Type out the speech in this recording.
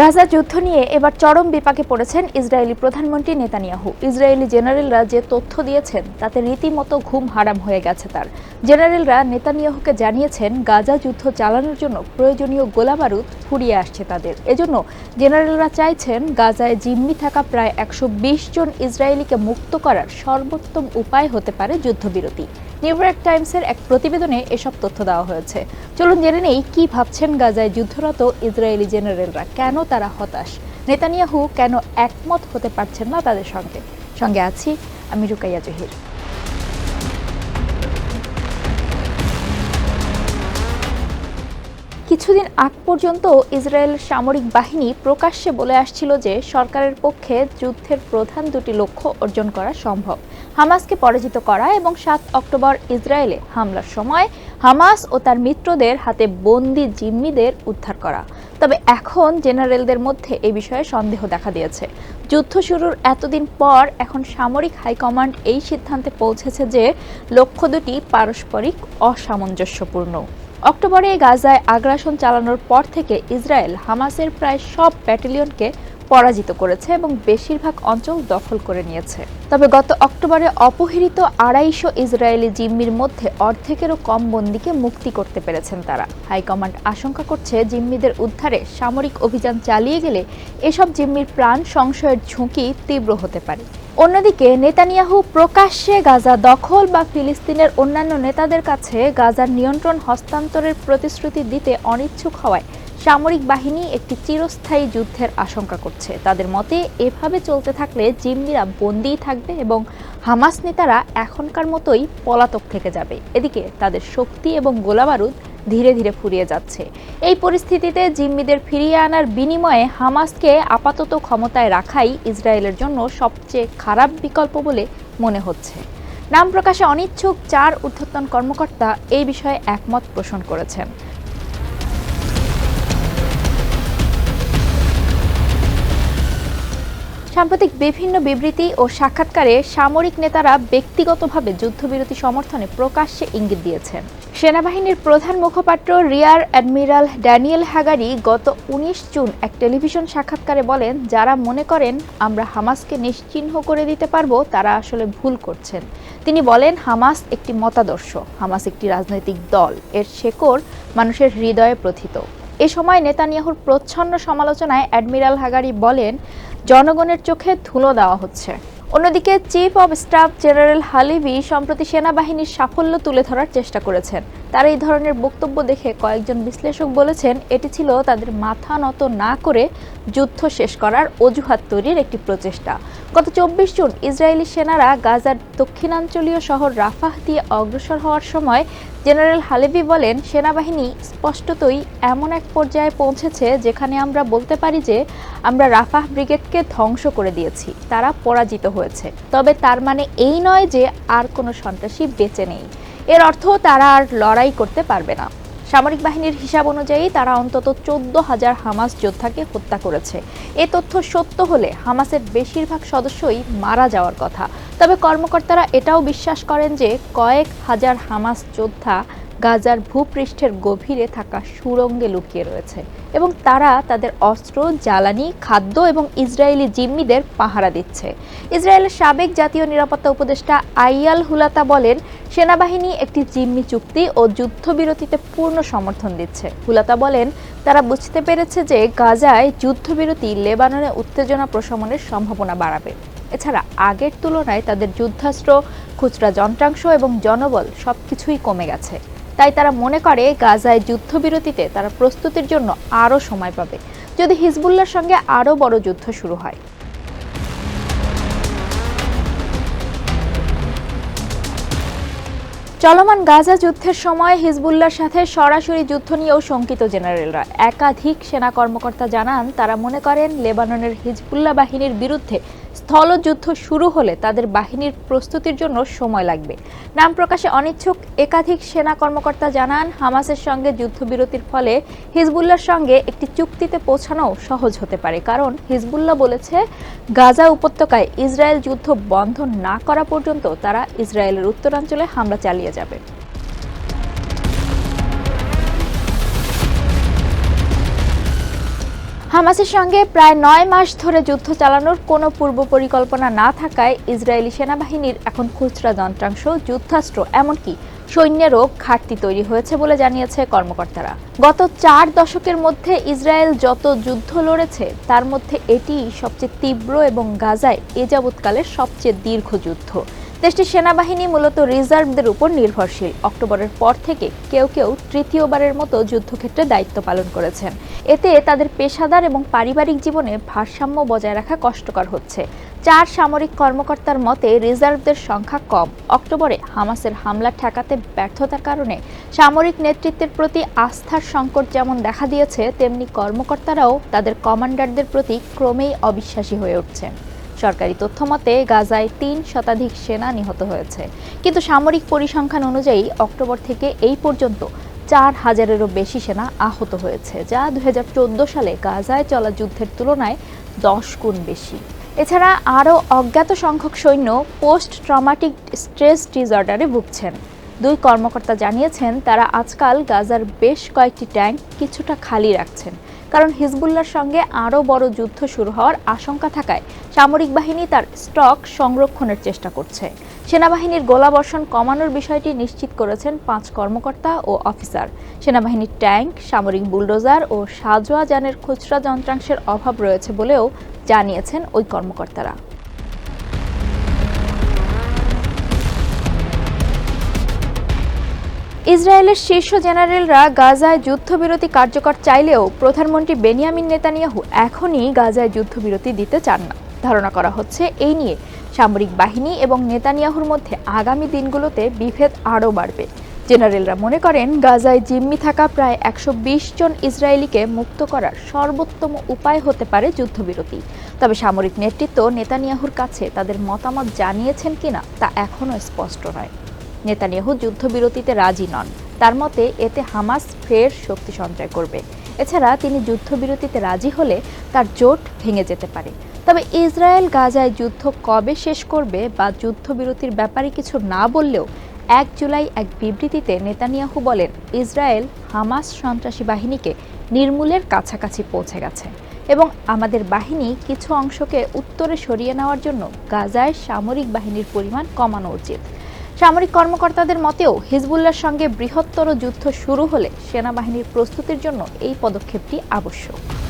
গাজা যুদ্ধ নিয়ে এবার চরম বিপাকে পড়েছেন ইসরায়েলি প্রধানমন্ত্রী নেতানিয়াহু। ইসরায়েলি জেনারেলরা যে তথ্য দিয়েছেন, তাতে রীতিমতো ঘুম হারাম হয়ে গেছে তার। জেনারেলরা নেতানিয়াহুকে জানিয়েছেন, গাজা যুদ্ধ চালানোর জন্য প্রয়োজনীয় গোলাবারুদ ফুরিয়ে আসছে তাদের। এজন্য জেনারেলরা চাইছেন গাজায় জিম্মি থাকা প্রায় একশো বিশ জন ইসরায়েলিকে মুক্ত করার সর্বোত্তম উপায় হতে পারে যুদ্ধবিরতি। নিউ ইয়র্ক টাইমসের এক প্রতিবেদনে এসব তথ্য দেওয়া হয়েছে। চলুন জেনে নেই, কি ভাবছেন গাজায় যুদ্ধরত ইসরায়েলি জেনারেলরা? কেন তারা হতাশ? নেতানিয়াহু কেন একমত হতে পারছেন না তাদের সঙ্গে? সঙ্গে আছি আমি রুকাইয়া জহির। কিছুদিন আগ পর্যন্ত ইসরায়েল সামরিক বাহিনী প্রকাশ্যে বলে আসছিল যে সরকারের পক্ষে যুদ্ধের প্রধান দুটি লক্ষ্য অর্জন করা সম্ভব। হামাসকে পরাজিত করা এবং সাত অক্টোবর ইসরায়েলে হামলার সময় হামাস ও তার মিত্রদের হাতে বন্দি জিম্মিদের উদ্ধার করা। তবে এখন জেনারেলদের মধ্যে এই বিষয়ে সন্দেহ দেখা দিয়েছে। যুদ্ধ শুরুর এতদিন পর এখন সামরিক হাইকমান্ড এই সিদ্ধান্তে পৌঁছেছে যে লক্ষ্য দুটি পারস্পরিক অসামঞ্জস্যপূর্ণ। অক্টোবরে গাজায় আগ্রাসন চালানোর পর থেকে ইসরায়েল হামাসের প্রায় সব ব্যাটালিয়নকে পরাজিত করেছে এবং বেশিরভাগ অঞ্চল দখল করে নিয়েছে। তবে গত অক্টোবরে অপহৃত আড়াইশো ইসরায়েলি জিম্মির মধ্যে অর্ধেকেরও কম বন্দিকে মুক্তি করতে পেরেছেন তারা। হাইকমান্ড আশঙ্কা করছে জিম্মিদের উদ্ধারে সামরিক অভিযান চালিয়ে গেলে এসব জিম্মির প্রাণ সংশয়ের ঝুঁকি তীব্র হতে পারে। অন্যদিকে নেতানিয়াহু প্রকাশ্যে গাজা দখল বা ফিলিস্তিনের অন্যান্য নেতাদের কাছে গাজার নিয়ন্ত্রণ হস্তান্তরের প্রতিশ্রুতি দিতে অনিচ্ছুক হওয়ায় সামরিক বাহিনী একটি চিরস্থায়ী যুদ্ধের আশঙ্কা করছে। তাদের মতে, এভাবে চলতে থাকলে জিম্মিরা বন্দিই থাকবে এবং হামাস নেতারা এখনকার মতোই পলাতক থেকে যাবে। এদিকে তাদের শক্তি এবং গোলাবারুদ ধীরে ধীরে ফুরিয়ে যাচ্ছে। এই পরিস্থিতিতে জিম্মিদের ফিরিয়ে আনার বিনিময়ে হামাসকে আপাতত ক্ষমতায় রাখাই ইসরায়েলের জন্য সবচেয়ে খারাপ বিকল্প বলে মনে হচ্ছে। নাম প্রকাশে অনিচ্ছুক চার ঊর্ধ্বতন কর্মকর্তা এই বিষয়ে একমত পোষণ করেছেন। সাম্প্রতিক বিভিন্ন বিবৃতি ও সাক্ষাৎকারে সামরিক নেতারা ব্যক্তিগতভাবে যুদ্ধবিরতি সমর্থনে প্রকাশ্যে ইঙ্গিত দিয়েছেন। সেনাবাহিনীর প্রধান মুখপাত্র রিয়ার অ্যাডমিরাল ড্যানিয়েল হাগারি গত উনিশ জুন এক টেলিভিশন সাক্ষাৎকারে বলেন, যারা মনে করেন আমরা হামাসকে নিশ্চিহ্ন করে দিতে পারব, তারা আসলে ভুল করছেন। তিনি বলেন, হামাস একটি মতাদর্শ, হামাস একটি রাজনৈতিক দল, এর শেকড় মানুষের হৃদয়ে প্রথিত। এ সময় নেতানিয়াহুর প্রচ্ছন্ন সমালোচনায় অ্যাডমিরাল হাগারি বলেন জনগণের চোখে ধুলো দেওয়া হচ্ছে। অন্যদিকে chief of staff general Halevi সম্প্রতি সেনাবাহিনীর সাফল্য তুলে ধরার চেষ্টা করেছেন। তার এই ধরনের বক্তব্য দেখে কয়েকজন বিশ্লেষক বলেছেন, এটি ছিল তাদের মাথা নত না করে যুদ্ধ শেষ করার অজুহাত তৈরির একটি প্রচেষ্টা। গত চব্বিশ জুন ইসরায়েলি সেনারা গাজার দক্ষিণাঞ্চলীয় শহর রাফাহ দিয়ে অগ্রসর হওয়ার সময় জেনারেল হালেবি বলেন, সেনাবাহিনী স্পষ্টতই এমন এক পর্যায়ে পৌঁছেছে যেখানে আমরা বলতে পারি যে আমরা রাফাহ ব্রিগেডকে ধ্বংস করে দিয়েছি, তারা পরাজিত হয়েছে। তবে তার মানে এই নয় যে আর কোনো সন্ত্রাসী বেঁচে নেই। এর অর্থ তারা আর লড়াই করতে পারবে না। সামরিক বাহিনীর হিসাব অনুযায়ী তারা অন্তত চোদ্দ হাজার হামাস যোদ্ধাকে হত্যা করেছে। এ তথ্য সত্য হলে হামাসের বেশিরভাগ সদস্যই মারা যাওয়ার কথা। তবে কর্মকর্তারা এটাও বিশ্বাস করেন যে কয়েক হাজার হামাস যোদ্ধা গাজার ভূপৃষ্ঠের গভীরে থাকা সুরঙ্গে লুকিয়ে রয়েছে এবং তারা তাদের অস্ত্র, জ্বালানি, খাদ্য এবং ইসরায়েলি জিম্মিদের পাহারা দিচ্ছে। ইসরায়েলের সাবেক জাতীয় নিরাপত্তা উপদেষ্টা আইয়াল হুলাতা বলেন, সেনাবাহিনী একটি জিম্মি চুক্তি ও যুদ্ধবিরতিতে পূর্ণ সমর্থন দিচ্ছে। হুলাতা বলেন, তারা বুঝতে পেরেছে যে গাজায় যুদ্ধবিরতি লেবাননে উত্তেজনা প্রশমনের সম্ভাবনা বাড়াবে। এছাড়া আগের তুলনায় তাদের যুদ্ধাস্ত্র, খুচরা যন্ত্রাংশ এবং জনবল সবকিছুই কমে গেছে। তাই তারা মনে করে গাজায় যুদ্ধবিরতিতে তারা প্রস্তুতির জন্য আরও সময় পাবে। যদি হিজবুল্লার সঙ্গে আরও বড় যুদ্ধ শুরু হয়। চলমান গাজা যুদ্ধের সময় হিজবুল্লার সাথে সরাসরি যুদ্ধ নিয়েও শঙ্কিত জেনারেলরা। একাধিক সেনা কর্মকর্তা জানান, তারা মনে করেন, লেবাননের হিজবুল্লাহ বাহিনীর বিরুদ্ধে স্থলযুদ্ধ শুরু হলে তাদের বাহিনীর প্রস্তুতির জন্য সময় লাগবে। নাম প্রকাশে অনিচ্ছুক একাধিক সেনা কর্মকর্তা জানান, হামাসের সঙ্গে যুদ্ধবিরতির ফলে হিজবুল্লার সঙ্গে একটি চুক্তিতে পৌঁছানো সহজ হতে পারে। কারণ হিজবুল্লাহ বলেছে, গাজা উপত্যকায় ইসরায়েল যুদ্ধ বন্ধ না করা পর্যন্ত তারা ইসরায়েলের উত্তরাঞ্চলে হামলা চালিয়ে যাবে। হামাসের সঙ্গে প্রায় নয় মাস ধরে যুদ্ধ চালানোর কোনো পূর্ব পরিকল্পনা না থাকায় ইসরায়েলি সেনাবাহিনীর এখন খুচরা যন্ত্রাংশ, যুদ্ধাস্ত্র, এমনকি সৈন্যেরও ঘাটতি তৈরি হয়েছে বলে জানিয়েছে কর্মকর্তারা। গত চার দশকের মধ্যে ইসরায়েল যত যুদ্ধ লড়েছে, তার মধ্যে এটি সবচেয়ে তীব্র এবং গাজায় এ যাবৎকালের সবচেয়ে দীর্ঘ যুদ্ধ। দেশটির সেনাবাহিনী মূলত রিজার্ভদের উপর নির্ভরশীল। অক্টোবরের পর থেকে কেউ কেউ তৃতীয়বারের মতো যুদ্ধক্ষেত্রে দায়িত্ব পালন করেছেন। এতে তাদের পেশাদার এবং পারিবারিক জীবনে ভারসাম্য বজায় রাখা কষ্টকর হচ্ছে। চার সামরিক কর্মকর্তার মতে, রিজার্ভদের সংখ্যা কম। অক্টোবরে হামাসের হামলা ঠেকাতে ব্যর্থতার কারণে সামরিক নেতৃত্বের প্রতি আস্থার সংকট যেমন দেখা দিয়েছে, তেমনি কর্মকর্তারাও তাদের কমান্ডারদের প্রতি ক্রমেই অবিশ্বাসী হয়ে উঠছেন। সরকারি তথ্য মতে, গাজায় তিন শতাধিক সেনা নিহত হয়েছে। কিন্তু সামরিক পরিসংখ্যান অনুযায়ী, অক্টোবর থেকে এই পর্যন্ত চার হাজারেরও বেশি সেনা আহত হয়েছে, যা দুই হাজার চোদ্দ সালে গাজায় চলা যুদ্ধের তুলনায় দশ গুণ বেশি। এছাড়া আরও অজ্ঞাত সংখ্যক সৈন্য পোস্ট ট্রমাটিক স্ট্রেস ডিসঅর্ডারে ভুগছেন। দুই কর্মকর্তা জানিয়েছেন, তারা আজকাল গাজার বেশ কয়েকটি ট্যাঙ্ক কিছুটা খালি রাখছেন। কারণ হিজবুল্লার সঙ্গে আরও বড় যুদ্ধ শুরু হওয়ার আশঙ্কা থাকায় সামরিক বাহিনী তার স্টক সংরক্ষণের চেষ্টা করছে। সেনাবাহিনীর গোলাবর্ষণ কমানোর বিষয়টি নিশ্চিত করেছেন পাঁচ কর্মকর্তা ও অফিসার। সেনাবাহিনীর ট্যাঙ্ক সামরিক বুলডোজার ও সাজোয়া যানের খুচরা যন্ত্রাংশের অভাব রয়েছে বলেও জানিয়েছেন ওই কর্মকর্তারা। ইসরায়েলের শীর্ষ জেনারেলরা গাজায় যুদ্ধবিরতি কার্যকর চাইলেও প্রধানমন্ত্রী বেনিয়ামিন নেতানিয়াহু এখনই গাজায় যুদ্ধবিরতি দিতে চান না। ধারণা করা হচ্ছে, এই নিয়ে সামরিক বাহিনী এবং নেতানিয়াহুর মধ্যে আগামী দিনগুলোতে বিভেদ আরও বাড়বে। জেনারেলরা মনে করেন, গাজায় জিম্মি থাকা প্রায় একশো বিশ জন ইসরায়েলিকে মুক্ত করার সর্বোত্তম উপায় হতে পারে যুদ্ধবিরতি। তবে সামরিক নেতৃত্ব নেতানিয়াহুর কাছে তাদের মতামত জানিয়েছেন কিনা তা এখনও স্পষ্ট নয়। নেতানিয়াহু যুদ্ধবিরতিতে রাজি নন। তার মতে, এতে হামাস ফের শক্তি সঞ্চয় করবে। এছাড়া তিনি যুদ্ধবিরতিতে রাজি হলে তার জোট ভেঙে যেতে পারে। তবে ইসরায়েল গাজায় যুদ্ধ কবে শেষ করবে বা যুদ্ধবিরতির ব্যাপারে কিছু না বললেও এক জুলাই এক বিবৃতিতে নেতানিয়াহু বলেন, ইসরায়েল হামাস সন্ত্রাসী বাহিনীকে নির্মূলের কাছাকাছি পৌঁছে গেছে এবং আমাদের বাহিনী কিছু অংশকে উত্তরে সরিয়ে নেওয়ার জন্য গাজায় সামরিক বাহিনীর পরিমাণ কমানো উচিত। সামরিক কর্মকর্তাদের মতেও হিজবুল্লার সঙ্গে বৃহত্তর যুদ্ধ শুরু হলে সেনাবাহিনীর প্রস্তুতির জন্য এই পদক্ষেপটি আবশ্যক।